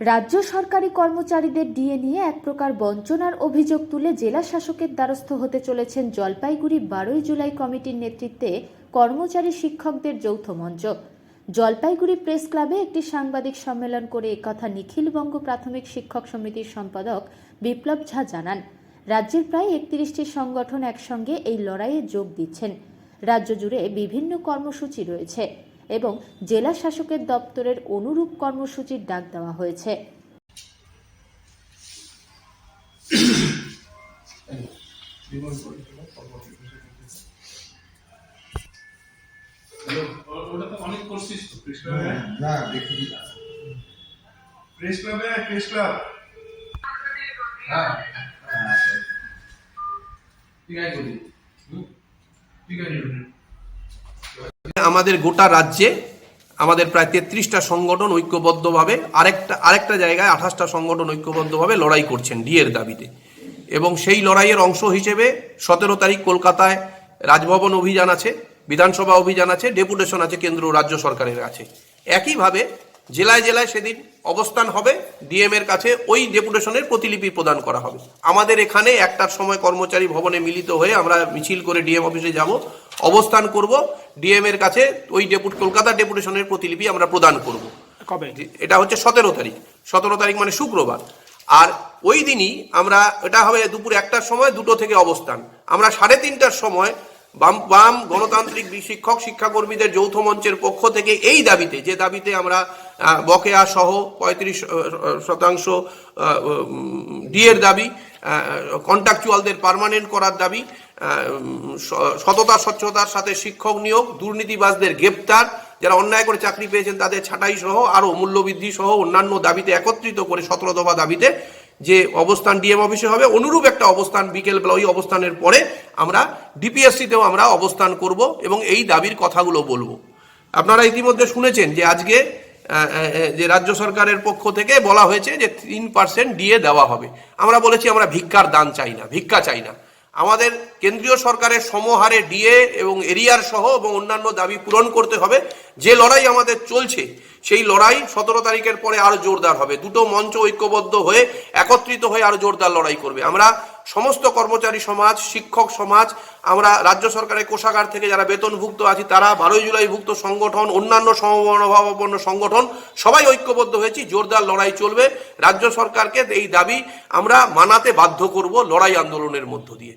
রাজ্য সরকারি কর্মচারীদের ডিএ নিয়ে এক প্রকার বঞ্চনার অভিযোগ তুলে জেলা শাসকের দ্বারস্থ হতে চলেছেন জলপাইগুড়ি বারোই জুলাই কমিটির নেতৃত্বে কর্মচারী শিক্ষকদের যৌথ মঞ্চ জলপাইগুড়ি প্রেস ক্লাবে একটি সাংবাদিক সম্মেলন করে একথা নিখিলবঙ্গ প্রাথমিক শিক্ষক সমিতির সম্পাদক বিপ্লব ঝা জানান। রাজ্যের প্রায় একত্রিশটি সংগঠন একসঙ্গে এই লড়াইয়ে যোগ দিচ্ছেন। রাজ্য জুড়ে বিভিন্ন কর্মসূচি রয়েছে। এবং জেলা শাসকের দপ্তরের অনুরূপ কর্মসূচির ডাক দেওয়া হয়েছে। প্রেস ক্লাব হ্যাঁ। ঠিক আছে ঠিক আছে। আমাদের গোটা রাজ্যে আমাদের প্রায় তেত্রিশটা সংগঠন ঐক্যবদ্ধভাবে, আরেকটা আরেকটা জায়গায় আঠাশটা সংগঠন ঐক্যবদ্ধভাবে লড়াই করছেন ডিএর দাবিতে। এবং সেই লড়াইয়ের অংশ হিসেবে সতেরো তারিখ কলকাতায় রাজভবন অভিযান আছে, বিধানসভা অভিযান আছে, ডেপুটেশন আছে কেন্দ্র রাজ্য সরকারের আছে একইভাবে জেলায় জেলায় সেদিন অবস্থান হবে ডিএম এর কাছে ওই ডেপুটেশনের প্রতিলিপি প্রদান করা হবে। আমাদের এখানে একটার সময় কর্মচারী ভবনে মিলিত হয়ে আমরা মিছিল করে ডিএম অফিসে যাব অবস্থান করব ডিএম এর কাছে ওই ডেপুট কলকাতা ডেপুটেশনের প্রতিলিপি আমরা প্রদান করব। কবে? এটা হচ্ছে সতেরো তারিখ। সতেরো তারিখ মানে শুক্রবার। আর ওই দিনই আমরা এটা হবে দুপুর একটার সময় দুটো থেকে অবস্থান। আমরা সাড়ে তিনটার সময় বাম বাম গণতান্ত্রিক শিক্ষক শিক্ষাকর্মীদের যৌথ মঞ্চের পক্ষ থেকে এই দাবিতে যে দাবিতে আমরা বকেয়া সহ পঁয়ত্রিশ শতাংশ ডিএর দাবি কন্ট্রাকচুয়ালদের পার্মানেন্ট করার দাবি সততা, স্বচ্ছতার সাথে শিক্ষক নিয়োগ, দুর্নীতিবাজদের গ্রেপ্তার, যারা অন্যায় করে চাকরি পেয়েছেন তাদের ছাঁটাই সহ, আরও মূল্যবৃদ্ধি সহ অন্যান্য দাবিতে একত্রিত করে সতেরো দফা দাবিতে যে অবস্থান ডিএম অফিসে হবে, অনুরূপ একটা অবস্থান বিকেলবেলা ওই অবস্থানের পরে আমরা ডিপিএসসিতেও আমরা অবস্থান করব এবং এই দাবির কথাগুলো বলব। আপনারা ইতিমধ্যে শুনেছেন যে আজকে যে রাজ্য সরকারের পক্ষ থেকে বলা হয়েছে যে তিন পার্সেন্ট ডিএ দেওয়া হবে। আমরা বলেছি আমরা ভিক্ষার দান চাই না, ভিক্ষা চাই না। আমাদের কেন্দ্রীয় সরকারের সমহারে ডিএ এবং এরিয়ার সহ এবং অন্যান্য দাবি পূরণ করতে হবে। যে লড়াই আমাদের চলছে, সেই লড়াই সতেরো তারিখের পরে আরও জোরদার হবে। দুটো মঞ্চ ঐক্যবদ্ধ হয়ে, একত্রিত হয়ে আরও জোরদার লড়াই করবে। আমরা সমস্ত কর্মচারী সমাজ, শিক্ষক সমাজ, আমরা রাজ্য সরকারের কোষাগার থেকে যারা বেতনভুক্ত আছি, তারা বারোই জুলাই ভুক্ত সংগঠন, অন্যান্য সমভাবাপন্ন সংগঠন, সবাই ঐক্যবদ্ধ হয়েছি, জোরদার লড়াই চলবে। রাজ্য সরকারকে এই দাবি আমরা মানাতে বাধ্য করব লড়াই আন্দোলনের মধ্য দিয়ে।